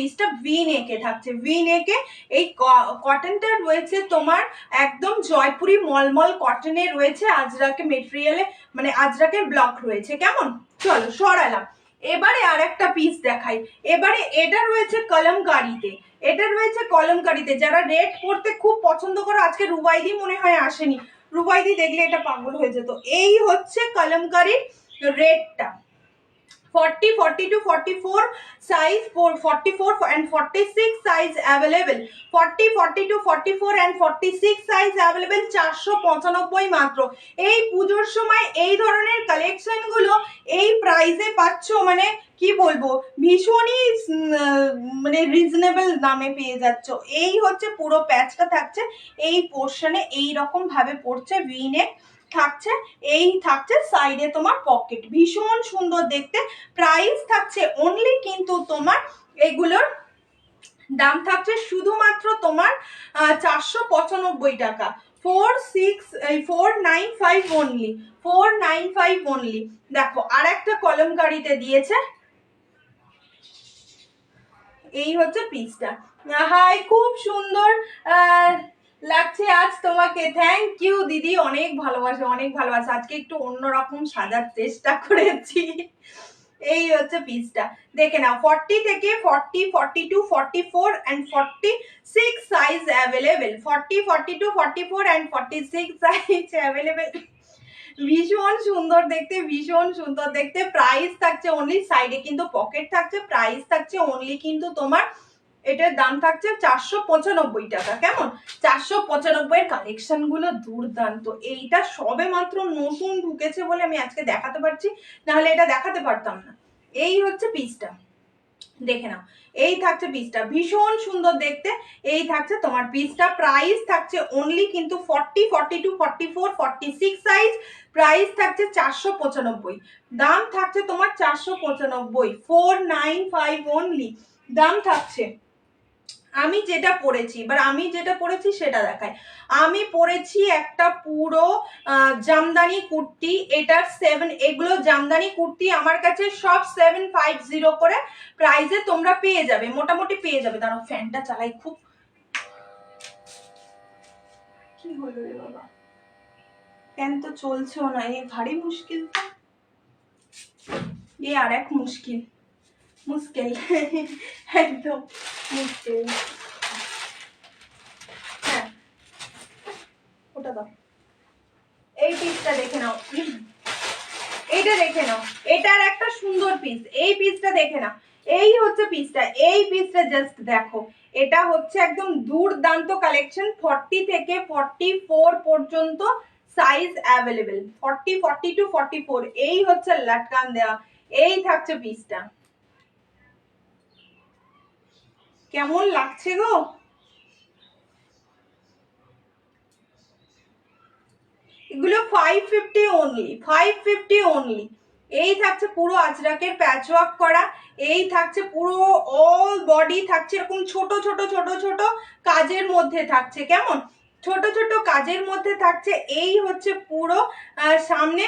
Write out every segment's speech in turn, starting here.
পিসটা ভি নেকে থাকছে ভি নেকে এই কটনটা রয়েছে তোমার একদম জয়পুরি মলমল কটনে রয়েছে, আজরাকে মেটেরিয়ালে মানে আজরাকের ব্লক রয়েছে, কেমন? চলো সরালাম। এবারে আর একটা পিস দেখাই। এবারে এটা রয়েছে কলমকারিতে। এটা রয়েছে কলমকারিতে। যারা রেড পরতে খুব পছন্দ করো, আজকে রুবাইদি মনে হয় আসেনি। রুবাইদি দেখলে এটা পাগল হয়ে যেত। এই হচ্ছে কলমকারির রেডটা forty forty two forty four size forty four and forty six size available forty forty two forty four and forty six size available চারশো পঁচানব্বই মাত্র। এই পুজোর সময় এই ধরনের কালেকশনগুলো এই প্রাইসে পাচ্ছ মানে কি বলব? ভীষণই মানে রিজনেবল দামে পেয়ে যাচ্ছ। এই হচ্ছে পুরো প্যাচটা থাকছে। এই পোর্শনে এই রকম ভাবে পড়ছে ভিনেক থাকছে, এই থাকছে সাইডে তোমার পকেট ভীষণ সুন্দর দেখতে। প্রাইস থাকছে অনলি কিন্তু তোমার এগুলোর দাম থাকছে শুধুমাত্র তোমার চারশো পঁচানব্বই টাকা। Four six four nine five only four nine five only দেখো আর একটা কলমকারিতে দিয়েছে। এই হচ্ছে পিসটা হাই খুব সুন্দর লাগছে আজ তোমাকে। থ্যাংক ইউ দিদি। অনেক ভালোবাসে অনেক ভালোবাসে। আজকে একটু অন্যরকম সাজার চেষ্টা করেছি। এই হচ্ছে পিসটা দেখে নাও ফর্টি থেকে forty forty two forty four and forty six size available forty forty two forty four and forty six size available ভীষণ সুন্দর দেখতে, ভীষণ সুন্দর দেখতে। প্রাইস থাকছে অনলি সাইডে কিন্তু পকেট থাকছে প্রাইস থাকছে অনলি কিন্তু তোমার এটার দাম থাকছে চারশো পঁচানব্বই টাকা। কেমন? চারশো পঁচানব্বই কালেকশনগুলো দুর্দান্ত। এইটা সবে মাত্র নতুন ঢুকেছে বলে আমি আজকে দেখাতে পারছি। নাহলে এটা দেখাতে পারতাম না। এই হচ্ছে পিসটা দেখে নাও। এই থাকছে পিসটা ভীষণ সুন্দর দেখতে। এই থাকছে তোমার পিসটা প্রাইস থাকছে অনলি কিন্তু forty forty two forty four forty six size price থাকছে চারশো পঁচানব্বই। দাম থাকছে তোমার চারশো পঁচানব্বই। ফোর নাইন ফাইভ অনলি দাম থাকছে আমি যেটা পরেছি এবার আমি যেটা পরেছি সেটা দেখাই। আমি পরেছি একটা পুরো জামদানি কুর্তি, এটার সেভেন এগুলো জামদানি কুর্তি আমার কাছে সব সেভেন ফাইভ জিরো করে প্রাইসে তোমরা পেয়ে যাবে, মোটামুটি পেয়ে যাবে। দাঁড়াও, ফ্যানটা চালাই খুব। কি হলো রে বাবা? ফ্যান তো চলছেও না, এ ভারী মুশকিল এ আর এক মুশকিল। মুশকিল একদম মুশকিল হ্যাঁ ওটা দাও এই পিসটা দেখে নাও। এইটা দেখে নাও। এটার একটা সুন্দর পিস এই পিসটা দেখে নাও। এই হচ্ছে পিসটা এই পিসটা জাস্ট দেখো। এটা হচ্ছে একদম দুর্দান্ত কালেকশন ফর্টি থেকে ফর্টি ফোর পর্যন্ত size available forty forty two forty four এই হচ্ছে লাটকান দেওয়া এই থাকছে পিসটা কেমন লাগছে গো? এগুলো five fifty only five fifty only এই থাকছে পুরো আজরাকের প্যাচ ওয়ার্ক করা, এই থাকছে পুরো অল বডি থাকছে, এরকম ছোট ছোট ছোট ছোট কাজের মধ্যে থাকছে, কেমন? ছোট ছোট কাজের মধ্যে থাকছে, এই হচ্ছে পুরো সামনে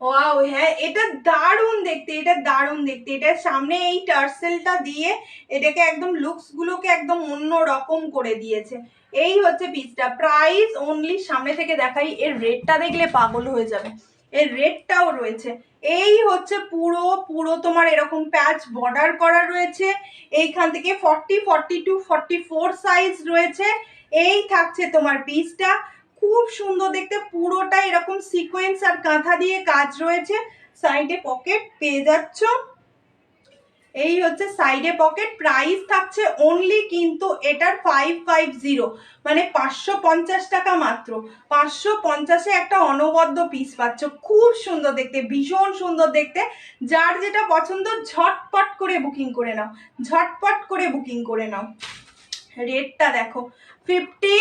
ওয়াও হ্যাঁ এটা দারুণ দেখতে, এটা দারুণ দেখতে। এটার সামনে এই টার্সেলটা দিয়ে এটাকে একদম লুকস গুলোকে একদম অন্য রকম করে দিয়েছে। এই হচ্ছে পিসটা প্রাইস অনলি সামনে থেকে দেখাই, এর রেটটা দেখলে পাগল হয়ে যাবে। এর রেটটাও রয়েছে। এই হচ্ছে পুরো পুরো তোমার এরকম প্যাচ বর্ডার করা রয়েছে। এইখান থেকে forty forty two forty four size রয়েছে। এই থাকছে তোমার পিসটা খুব সুন্দর দেখতে পুরোটা এরকম সিকোয়েন্স আর কাঁথা দিয়ে কাজ রয়েছে। সাইডে পকেট পেয়ে যাচ্ছ। এই হচ্ছে সাইডে পকেট প্রাইস থাকছে অনলি কিন্তু এটার ফাইভ ফাইভ জিরো মানে পাঁচশো পঞ্চাশ টাকা মাত্র। পাঁচশো পঞ্চাশে একটা অনবদ্য পিস পাচ্ছ। খুব সুন্দর দেখতে, ভীষণ সুন্দর দেখতে। যার যেটা পছন্দ, ঝটপট করে বুকিং করে নাও। ঝটপট করে বুকিং করে নাও। রেটটা দেখো ফিফটি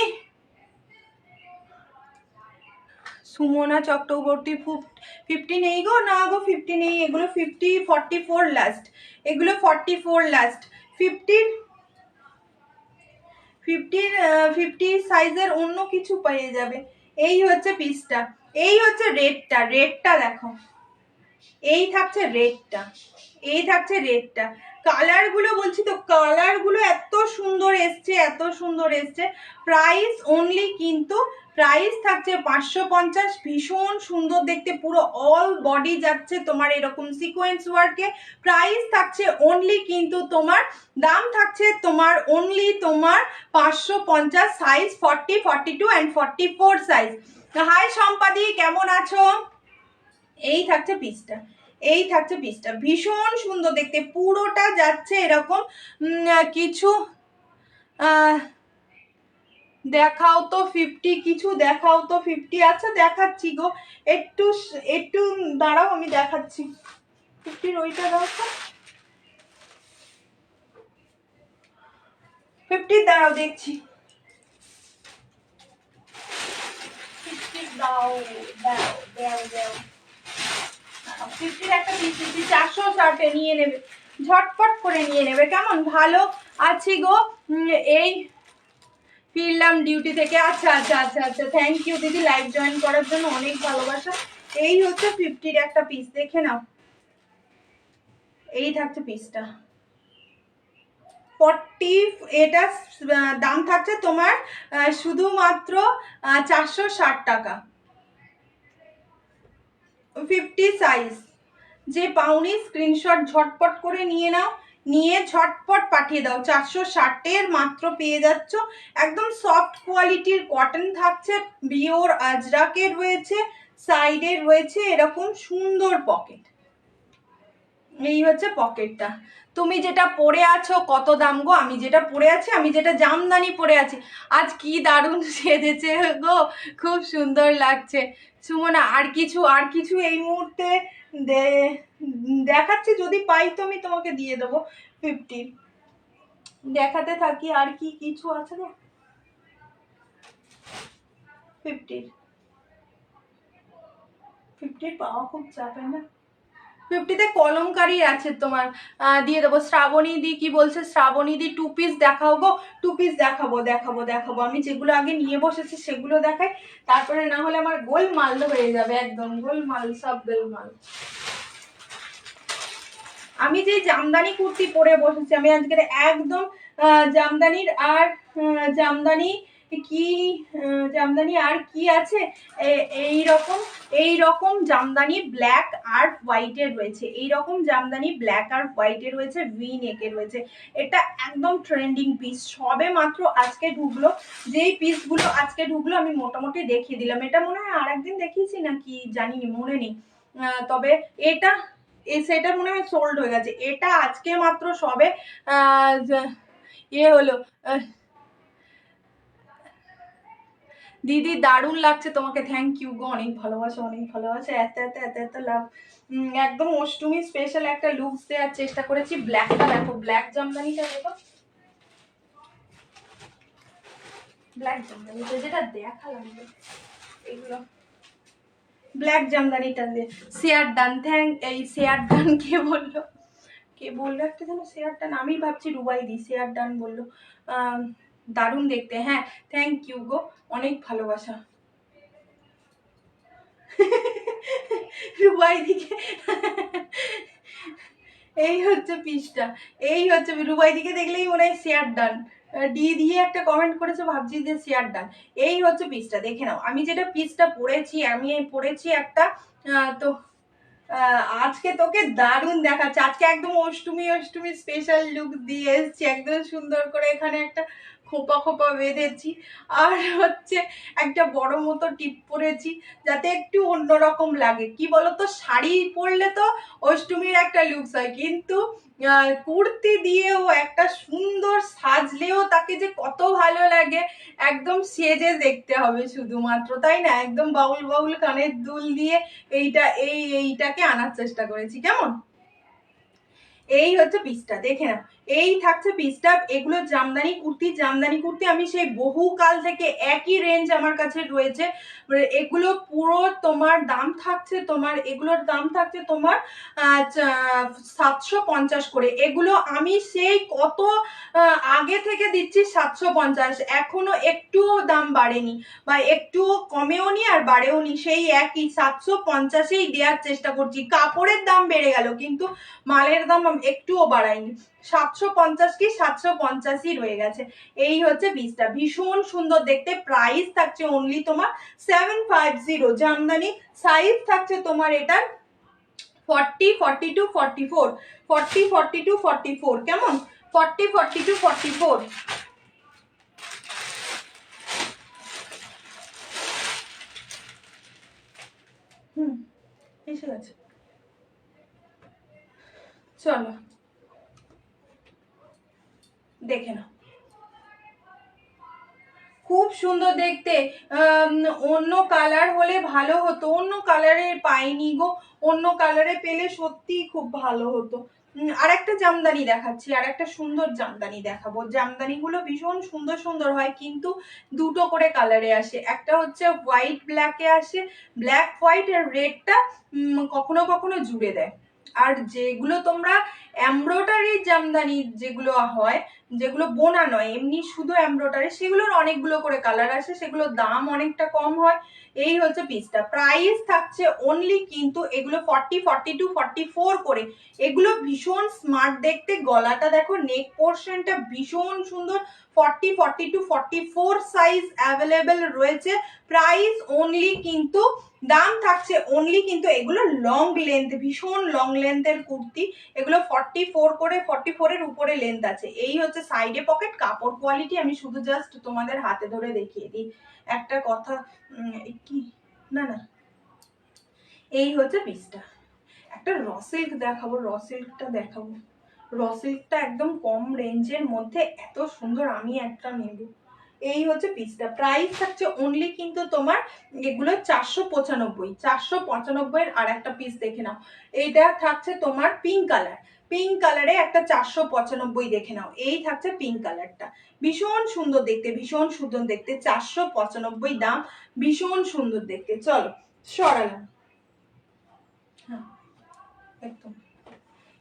সুমনা চক্রবর্তী ফিফটি নেই গো? না গো ফিফটি নেই এগুলো ফিফটি ফর্টি ফোর লাস্ট এগুলো ফর্টি ফোর লাস্ট ফিফটির ফিফটির ফিফটি সাইজের অন্য কিছু পেয়ে যাবে। এই হচ্ছে পিসটা। এই হচ্ছে রেডটা রেডটা দেখো। এই থাকছে রেডটা এই থাকছে রেডটা কালারগুলো বলছি তো কালারগুলো এত সুন্দর এসছে, এত সুন্দর এসছে। প্রাইস অনলি কিন্তু প্রাইস থাকছে পাঁচশো পঞ্চাশ, ভীষণ সুন্দর দেখতে, পুরো অল বডি যাচ্ছে তোমার এরকম সিকোয়েন্স ওয়ার্কে প্রাইস থাকছে অনলি কিন্তু তোমার, দাম থাকছে তোমার অনলি তোমার পাঁচশো পঞ্চাশ size forty forty two and forty four size hi Sampadi, কেমন আছো? এই থাকছে পিসটা এই থাকছে পিসটা ভীষণ সুন্দর দেখতে, পুরোটা যাচ্ছে এরকম কিছু দেখাও তো ফিফটি কিছু দেখাও তো ফিফটি আচ্ছা দেখাচ্ছি গো। একটু একটু দাঁড়াও, আমি দেখাচ্ছি। ফিফটির ওইটা দাও তো। ফিফটির দাঁড়াও দেখছি। দাও দাও দাও দাও। ফিফটির একটা পিস ফিফটি চারশো ষাটে নিয়ে নেবে। ঝটপট করে নিয়ে নেবে। কেমন? ভালো আছি গো। এই ফিরলাম ডিউটি থেকে। আচ্ছা আচ্ছা আচ্ছা আচ্ছা। থ্যাংক ইউ দিদি। লাইভ জয়েন করার জন্য অনেক ভালোবাসা। এই হচ্ছে ফিফটির একটা পিস দেখে নাও। এই থাকছে পিসটা ফর্টি এটা দাম থাকছে তোমার শুধুমাত্র চারশো ষাট টাকা। ফিফটি সাইজ যে পাউনি স্ক্রিনশট ঝটপট করে নিয়ে নাও, নিয়ে ঝটপট পাঠিয়ে দাও। চারশো ষাটের মাত্র পেয়ে যাচ্ছ। একদম সফট কোয়ালিটির কটন থাকছে বিওর আজরাকের রয়েছে সাইডে রয়েছে, এরকম সুন্দর পকেট এই হচ্ছে পকেটটা। তুমি যেটা পরে আছো, কত দাম গো? আমি যেটা পরে আছি, আমি যেটা জামদানি পরে আছি। আজ কি দারুণ সেজেছে গো, খুব সুন্দর লাগছে। সুমনা, আর কিছু আর কিছু এই মুহূর্তে দেখাচ্ছি, যদি পাই তো আমি তোমাকে দিয়ে দেবো ফিফটি দেখাতে থাকি, আর কি কিছু আছে গো? ফিফটির ফিফটির পাওয়া খুব চাপের না? ফিফটিতে কলমকারি আছে তোমার দিয়ে দেবো। শ্রাবণী দি কি বলছে? শ্রাবণী দি টু পিস দেখাও গো। টু পিস দেখাবো দেখাবো দেখাবো। আমি যেগুলো আগে নিয়ে বসেছি সেগুলো দেখাই। তারপরে না হলে আমার গোল গোলমাল হয়ে যাবে একদম। গোলমাল, সব গোলমাল। আমি যে জামদানি কুর্তি পরে বসেছি, আমি আজকের একদম জামদানির আর জামদানি কি জামদানি আর কি আছে? এই রকম এই রকম জামদানি ব্ল্যাক আর হোয়াইটের রয়েছে। এই রকম জামদানি ব্ল্যাক আর হোয়াইটের রয়েছে ভি নেকের রয়েছে। এটা একদম ট্রেন্ডিং পিস সবে মাত্র আজকে ঢুকলো। যেই পিসগুলো আজকে ঢুকলো, আমি মোটামুটি দেখিয়ে দিলাম। এটা মনে হয় আর একদিন দেখিয়েছি নাকি? জানি না মনে নেই। তবে এটা সেটা মনে হয় সোল্ড হয়ে গেছে। এটা আজকে মাত্র সবে ইয়ে হলো দিদি দারুণ লাগছে তোমাকে থ্যাংক ইউ গো অনেক ভালোবাসা অনেক ভালোবাসা এত এত এত এত লাভ একদম অষ্টমী স্পেশাল একটা লুক দেওয়ার চেষ্টা করেছি ব্ল্যাকটা দেখো ব্ল্যাক জামদানিটা দেখো। ব্ল্যাক জামদানিটা যেটা দেখা লাগবে এগুলো। ব্ল্যাক জামদানিটা দিয়ে শেয়ার ডান থ্যাংক এই শেয়ার ডান কে বলল? কে বলল একটা যেন শেয়ার ডান আমি ভাবছি রুবাই দি শেয়ার ডান বলল। আম, দারুণ দেখতে হ্যাঁ থ্যাংক ইউ গো, অনেক ভালোবাসা। রুবাই দিকে। এই হচ্ছে পিসটা এই হচ্ছে রুবাই দিকে দেখলেই মনে হয় শেয়ার ডান ডি দিয়ে একটা কমেন্ট করেছে, ভাবছি যে শেয়ার ডান এই হচ্ছে পিসটা দেখে নাও। আমি যেটা পিসটা পড়েছি, আমি পরেছি একটা তো আজকে তোকে দারুণ দেখাচ্ছে। আজকে একদম অষ্টমী অষ্টমী স্পেশাল লুক দিয়ে এসছি, একদম সুন্দর করে এখানে একটা খোপা খোপা বেঁধেছি। আর হচ্ছে একটা বড় মতো টিপ পরেছি, যাতে একটু অন্যরকম লাগে। কি বলতো? শাড়ি পরলে তো অষ্টমীর একটা লুকস হয়, কিন্তু কুর্তি দিয়েও একটা সুন্দর সাজলেও তাকে যে কত ভালো লাগে, একদম সেজে দেখতে হবে শুধুমাত্র, তাই না? একদম বাউল বাউল কানের দুল দিয়ে এইটা, এই, এইটাকে আনার চেষ্টা করেছি, কেমন? এই হচ্ছে পিসটা, দেখে নাও। এই থাকছে পিসটা এগুলো জামদানি কুর্তি জামদানি কুর্তি আমি সেই বহুকাল থেকে একই রেঞ্জ আমার কাছে রয়েছে। মানে এগুলো পুরো তোমার দাম থাকছে, তোমার এগুলোর দাম থাকছে তোমার সাতশো পঞ্চাশ করে। এগুলো আমি সেই কত আগে থেকে দিচ্ছি সাতশো পঞ্চাশ। এখনও একটুও দাম বাড়েনি বা একটু কমেও নি আর বাড়েও নি। সেই একই সাতশো পঞ্চাশেই দেওয়ার চেষ্টা করছি। কাপড়ের দাম বেড়ে গেল, কিন্তু মালের দাম একটুও বাড়ায়নি সাতশো পঞ্চাশ কি সাতশো পঞ্চাশই রয়ে গেছে। এই হচ্ছে বীজটা। ভীষণ সুন্দর দেখতে। প্রাইস থাকছে অনলি তোমার seven five zero jamdani size থাকছে তোমার এটার forty forty two forty four forty forty two forty four কেমন? Forty forty two forty four হুম, এসে গেছে। চলো। দেখে নাও। খুব সুন্দর দেখতে। অন্য কালার হলে ভালো হতো। অন্য কালারের পাইনি গো। অন্য কালারে পেলে সত্যি খুব ভালো হতো। আর একটা জামদানি দেখাচ্ছি আর একটা সুন্দর জামদানি দেখাবো। জামদানিগুলো ভীষণ সুন্দর সুন্দর হয়, কিন্তু দুটো করে কালারে আসে। একটা হচ্ছে হোয়াইট ব্ল্যাকে আসে। ব্ল্যাক হোয়াইট আর রেডটা কখনো কখনো জুড়ে দেয়। আর যেগুলো তোমরা এমব্রয়ডারি জামদানি যেগুলো হয় যেগুলো বোনা নয়, এমনি শুধু এমব্রয়ডারি সেগুলোর অনেকগুলো করে কালার আসে, সেগুলোর দাম অনেকটা কম হয়। এই হচ্ছে পিসটা প্রাইস থাকছে অনলি কিন্তু এগুলো forty forty two forty four করে। এগুলো ভীষণ স্মার্ট দেখতে। গলাটা দেখো নেক পোর্শনটা ভীষণ সুন্দর। Forty forty two forty four size available রয়েছে। প্রাইস অনলি কিন্তু, দাম থাকছে অনলি কিন্তু এগুলো লং লেন্থ ভীষণ লং লেন্থের কুর্তি। এগুলো ফর্টি ফোর করে ফর্টি ফোরের উপরে লেন্থ আছে। এই হচ্ছে সাইডে পকেট কাপড় কোয়ালিটি আমি শুধু জাস্ট তোমাদের হাতে ধরে দেখিয়ে দিই। একটা কথা কি? না না। এই হচ্ছে পিসটা। একটা রসিল্ক সিল্ক দেখাবো র সিল্কটা দেখাবো। রসিল্কটা সিল্কটা একদম কম রেঞ্জের মধ্যে এত সুন্দর আমি একটা নেব। এই হচ্ছে পিসটা প্রাইস থাকছে অনলি কিন্তু তোমার এগুলো চারশো পঁচানব্বই, চারশো পঁচানব্বইয়ের আর একটা পিস দেখে নাও। এইটা থাকছে তোমার পিঙ্ক কালার পিঙ্ক কালারে একটা চারশো পঁচানব্বই দেখে নাও। এই থাকছে পিঙ্ক কালারটা ভীষণ সুন্দর দেখতে, ভীষণ সুন্দর দেখতে। চারশো পঁচানব্বই দাম, ভীষণ সুন্দর দেখতে। চলো, সরালাম। হ্যাঁ একদম।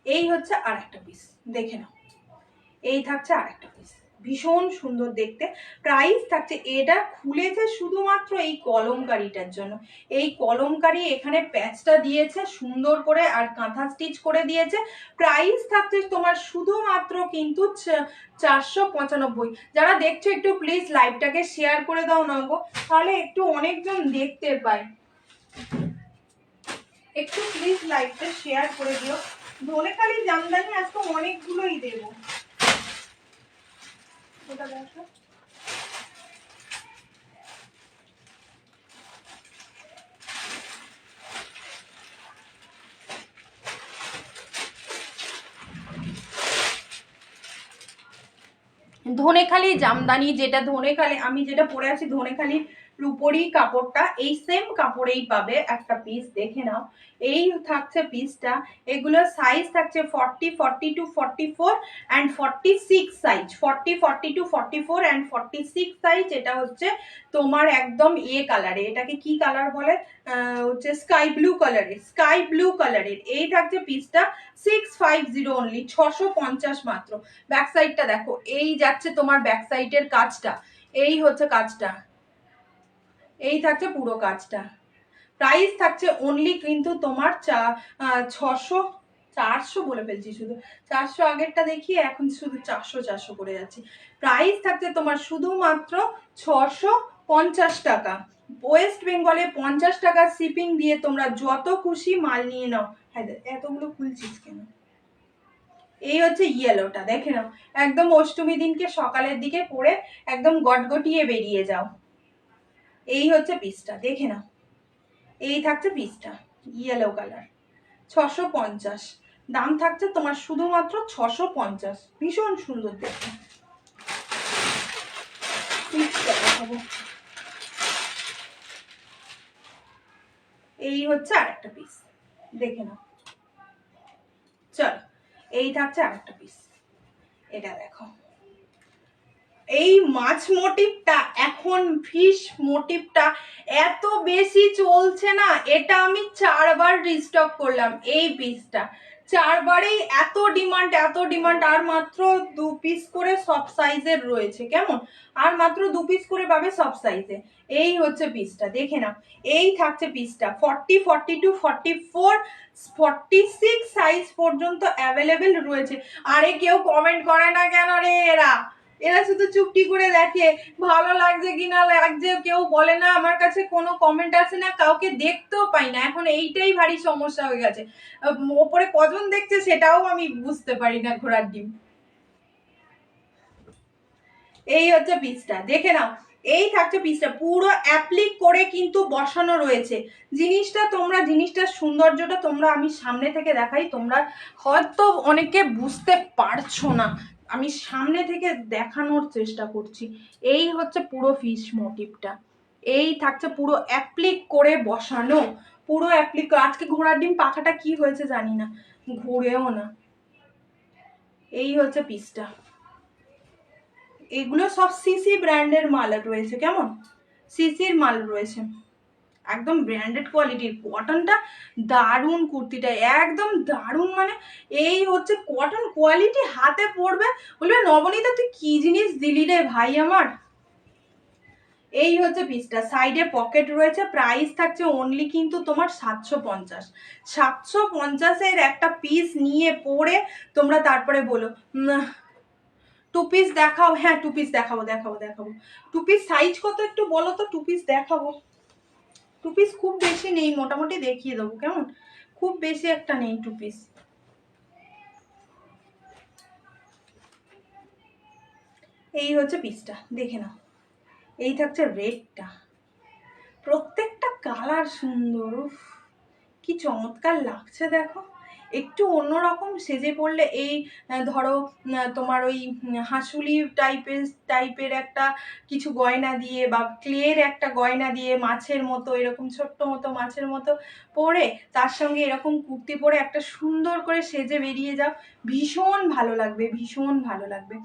এই হচ্ছে আর একটা পিস দেখে নাও। এই থাকছে আর একটা পিস ভীষণ সুন্দর দেখতে। প্রাইস থাকছে, এটা খুলেছে শুধুমাত্র এই কলমকারিটার জন্য। এই কলমকারি এখানে প্যাচটা দিয়েছে, সুন্দর করে আর কাঁথা স্টিচ করে দিয়েছে। প্রাইস থাকছে তোমার শুধুমাত্র কিন্তু চারশো পঁচানব্বই। যারা দেখছ একটু প্লিজ লাইভটাকে শেয়ার করে দাও না গো, তাহলে একটু অনেকজন দেখতে পায়। একটু প্লিজ লাইভটা শেয়ার করে দিও। ধনেখালি জামদানি আজকে অনেকগুলোই দেবো। ধনেখালি জামদানি যেটা ধনেখালি আমি যেটা পরে আছি ধনেখালির উপরই কাপড়টা, এই সেম কাপড়েই পাবে একটা পিস দেখে নাও। এই থাকছে পিসটা এগুলোর সাইজ থাকছে forty forty two forty four and forty six size forty forty two forty four and forty six size এটা হচ্ছে তোমার একদম এ কালারে এটাকে কি কালার বলে? হচ্ছে স্কাই ব্লু কালারের স্কাই ব্লু কালারের এই থাকছে পিসটা সিক্স ফাইভ জিরো অনলি ছশো পঞ্চাশ মাত্র। ব্যাক সাইডটা দেখো, এই যাচ্ছে তোমার ব্যাক সাইডের কাজটা। এই হচ্ছে কাজটা। এই থাকছে পুরো কাজটা। প্রাইস থাকছে অনলি কিন্তু তোমার চা ছশো, চারশো বলে ফেলছি শুধু। চারশো আগেরটা দেখিয়ে এখন শুধু চারশো চারশো করে যাচ্ছি। প্রাইস থাকছে তোমার শুধুমাত্র ছশো পঞ্চাশ টাকা। ওয়েস্ট বেঙ্গলে পঞ্চাশ টাকা শিপিং দিয়ে তোমরা যত খুশি মাল নিয়ে নাও। হ্যাঁ এতগুলো খুলছিস কেন? এই হচ্ছে ইয়েলোটা দেখে নাও। একদম অষ্টমী দিনকে সকালের দিকে পরে একদম গটগটিয়ে বেরিয়ে যাও। এই হচ্ছে পিসটা, দেখে নাও। এই থাকছে পিসটা ইয়েলো কালার ছশো পঞ্চাশ। দাম থাকছে তোমার শুধুমাত্র ছশো পঞ্চাশ। ভীষণ সুন্দর দেখতে। এই হচ্ছে আরেকটা পিস দেখে নাও। চল, এই থাকছে আরেকটা পিস এটা দেখো। এই মাছ মোটিভটা, এখন ফিশ মোটিভটা এত বেশি চলছে না, এটা আমি চারবার রিস্টক করলাম এই পিসটা চারবারেই এত ডিমান্ড এত ডিমান্ড আর মাত্র দু পিস করে সব সাইজের রয়েছে, কেমন? আর মাত্র দু পিস করে পাবে সব সাইজে এই হচ্ছে পিসটা দেখে নাও। এই থাকছে পিসটা forty forty two forty four forty six size পর্যন্ত অ্যাভেলেবেল রয়েছে। আরে কেউ কমেন্ট করে না কেন রে এরা? এরা শুধু চুপটি করে দেখে। ভালো লাগছে কি না লাগছে কেউ বলে না, আমার কাছে কোনো কমেন্ট আসে না, কাউকে দেখতেও পাই না। এখন এইটাই ভারী সমস্যা হয়ে গেছে। ওপরে কজন দেখছে সেটাও আমি বুঝতে পারি না ঘোড়ার ডিম। এই হচ্ছে পিসটা দেখে নাও। এই থাকছে পিসটা পুরো অ্যাপ্লিক করে কিন্তু বসানো রয়েছে। জিনিসটা তোমরা জিনিসটার সৌন্দর্যটা তোমরা আমি সামনে থেকে দেখাই, তোমরা হয়তো অনেকে বুঝতে পারছ না আমি সামনে থেকে দেখানোর চেষ্টা করছি। এই হচ্ছে পুরো ফিশ মোটিভটা এই থাকছে পুরো অ্যাপ্লিক করে বসানো। পুরো অ্যাপ্লিক আজকে ঘোড়ার ডিম পাখাটা কি হয়েছে জানি না। ঘুরেও না। এই হচ্ছে পিসটা এগুলো সব সিসি ব্র্যান্ডের মাল রয়েছে, কেমন? সিসির মাল রয়েছে। একদম ব্র্যান্ডেড কোয়ালিটির কটনটা দারুণ কুর্তিটা, একদম দারুণ মানে এই হচ্ছে কটন কোয়ালিটি হাতে পড়বে। বলবে, নবনীতা, তুই কি জিনিস দিলি রে ভাই আমার? এই হচ্ছে পিসটা সাইডে পকেট রয়েছে প্রাইস থাকছে অনলি কিন্তু তোমার সাতশো পঞ্চাশ। সাতশো পঞ্চাশের একটা পিস নিয়ে পরে তোমরা তারপরে বলো টু পিস দেখাও। হ্যাঁ টু পিস দেখাবো দেখাবো দেখাবো। টু পিস সাইজ কত একটু বলো তো টু পিস দেখাবো। টু পিস খুব বেশি নেই, মোটামুটি দেখিয়ে দেবো, কেমন? খুব বেশি একটা নেই টু পিস এই হচ্ছে পিসটা দেখে নাও। এই থাকছে রেডটা প্রত্যেকটা কালার সুন্দর কি চমৎকার লাগছে, দেখো। একটু অন্যরকম সেজে পড়লে এই ধরো তোমার ওই হাঁসুলি টাইপের টাইপের একটা কিছু গয়না দিয়ে বা ক্লের একটা গয়না দিয়ে মাছের মতো, এরকম ছোট্ট মতো মাছের মতো পরে তার সঙ্গে এরকম কুর্তি পরে একটা সুন্দর করে সেজে বেরিয়ে যাও। ভীষণ ভালো লাগবে, ভীষণ ভালো লাগবে।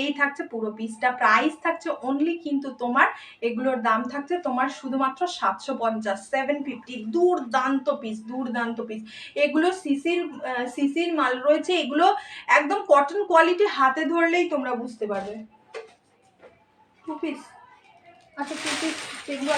এই থাকছে পুরো পিসটা প্রাইস থাকছে অনলি কিন্তু তোমার এগুলোর দাম থাকছে তোমার শুধুমাত্র সাতশো পঞ্চাশ সেভেন ফিফটি দুর্দান্ত পিস দুর্দান্ত পিস এগুলো সিসির সিসির মাল রয়েছে। এগুলো একদম কটন কোয়ালিটি হাতে ধরলেই তোমরা বুঝতে পারবে। টু পিস আচ্ছা টু পিস এগুলো